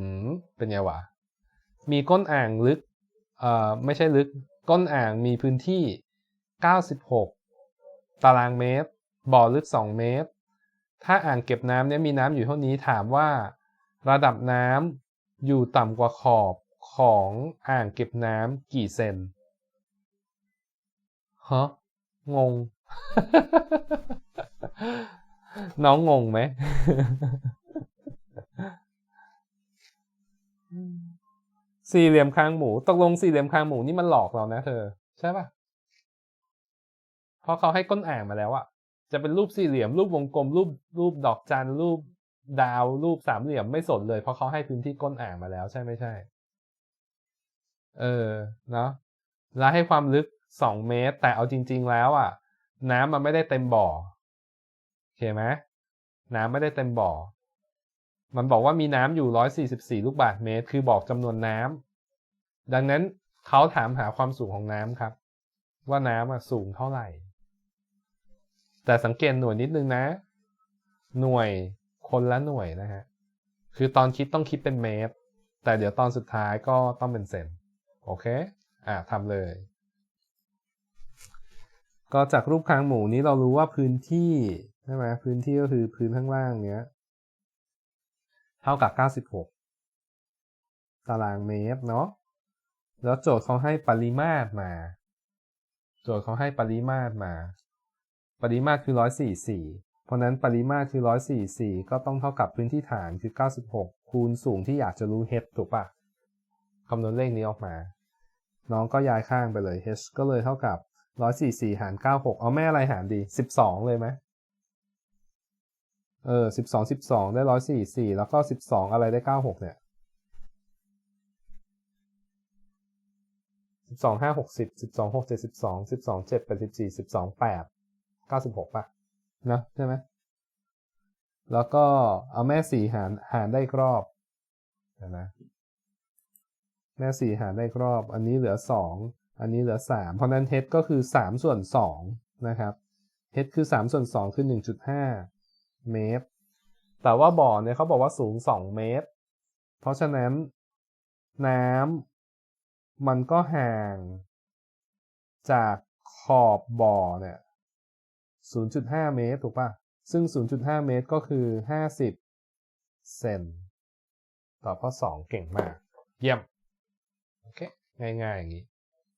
ืมเป็นไงวะ มีก้นอ่างลึก เอ่อ ไม่ใช่ลึก ก้นอ่างมีพื้นที่ 96 ตารางเมตร บ่อลึก 2 เมตร ถ้าอ่างเก็บน้ำเนี่ยมีน้ำอยู่เท่านี้ถามว่า ระดับน้ำอยู่ต่ำกว่าขอบของอ่างเก็บน้ำกี่เซนฮะงง น้องงงไหม สี่เหลี่ยมคางหมูตกลงสี่เหลี่ยมคางหมูนี่มันหลอกเรานะเธอ ใช่ปะเพราะเขาให้ก้นอ่างมาแล้วอะจะเป็นรูปสี่เหลี่ยมรูปวงกลมรูปรูปดอกจันรูปดาวรูปสามเหลี่ยมไม่สนเลยเพราะเขาให้พื้นที่ก้นอ่างมาแล้วใช่ไม่ใช่ เออเนาะแล้วให้ความลึกสองเมตร แต่เอาจริง ๆ แล้วอะน้ำมันไม่ได้เต็มบ่อโอเคไหมน้ำไม่ได้เต็มบ่อ มันบอกว่ามีน้ำอยู่ 144 ลูกบาศก์เมตร คือบอกจำนวนน้ำดังนั้นเขาถามหาความสูงของน้ำครับ ว่าน้ำอะสูงเท่าไหร่ แต่สังเกตหน่วยนิดนึงนะ หน่วยคนละหน่วยนะฮะ คือตอนคิดต้องคิดเป็นเมตร แต่เดี๋ยวตอนสุดท้ายก็ต้องเป็นเซน โอเค อะทำเลย ก็จากรูปคางหมูนี้เรารู้ว่าพื้นที่ใช่ไหมพื้นที่ก็คือพื้นข้างล่างเนี้ย เท่ากับ 96 ตารางเมตรเนาะแล้วโจทย์เขาให้ปริมาตรมา โจทย์เขาให้ปริมาตรมา ปริมาตรคือ 144 เพราะนั้นปริมาตรคือ 144 ก็ต้องเท่ากับพื้นที่ฐานคือ 96 คูณสูงที่อยากจะรู้ h ถูกปะคำนวณเลขนี้ออกมา น้องก็ย้ายข้างไปเลย h ก็เลยเท่ากับ 144 หาร 96 เอาแม่อะไรหารดี 12 เลยไหม เออสิบสองสิบสองได้ร้อยสี่สี่แล้วก็สิบสองอะไรได้เก้าหกเนี่ยสิบสองห้าหกสิบสิบสองหกเจ็ดสิบสองสิบสองเจ็ดแปดสิบสี่สิบสองแปดเก้าสิบหกป่ะนะใช่ไหมแล้วก็เอาแม่สี่หารหารได้กรอบเห็นไหมแม่สี่หารได้กรอบ อันนี้เหลือสองอันนี้เหลือสามเพราะนั้นเฮก็คือสามส่วนสองนะครับเฮคือสามส่วนสองคือหนึ่งจุดห้า เมตร แต่ว่าบ่อเนี่ยเขาบอกว่าสูง 2 เมตร เพราะฉะนั้นน้ำมันก็ห่าง จากขอบบ่อเนี่ย0.5 เมตรถูกป่ะซึ่ง 0.5 เมตรก็คือ 50 เซนตอบข้อ 2 เก่งมาก เยี่ยม โอเค ง่าย ๆ อย่างนี้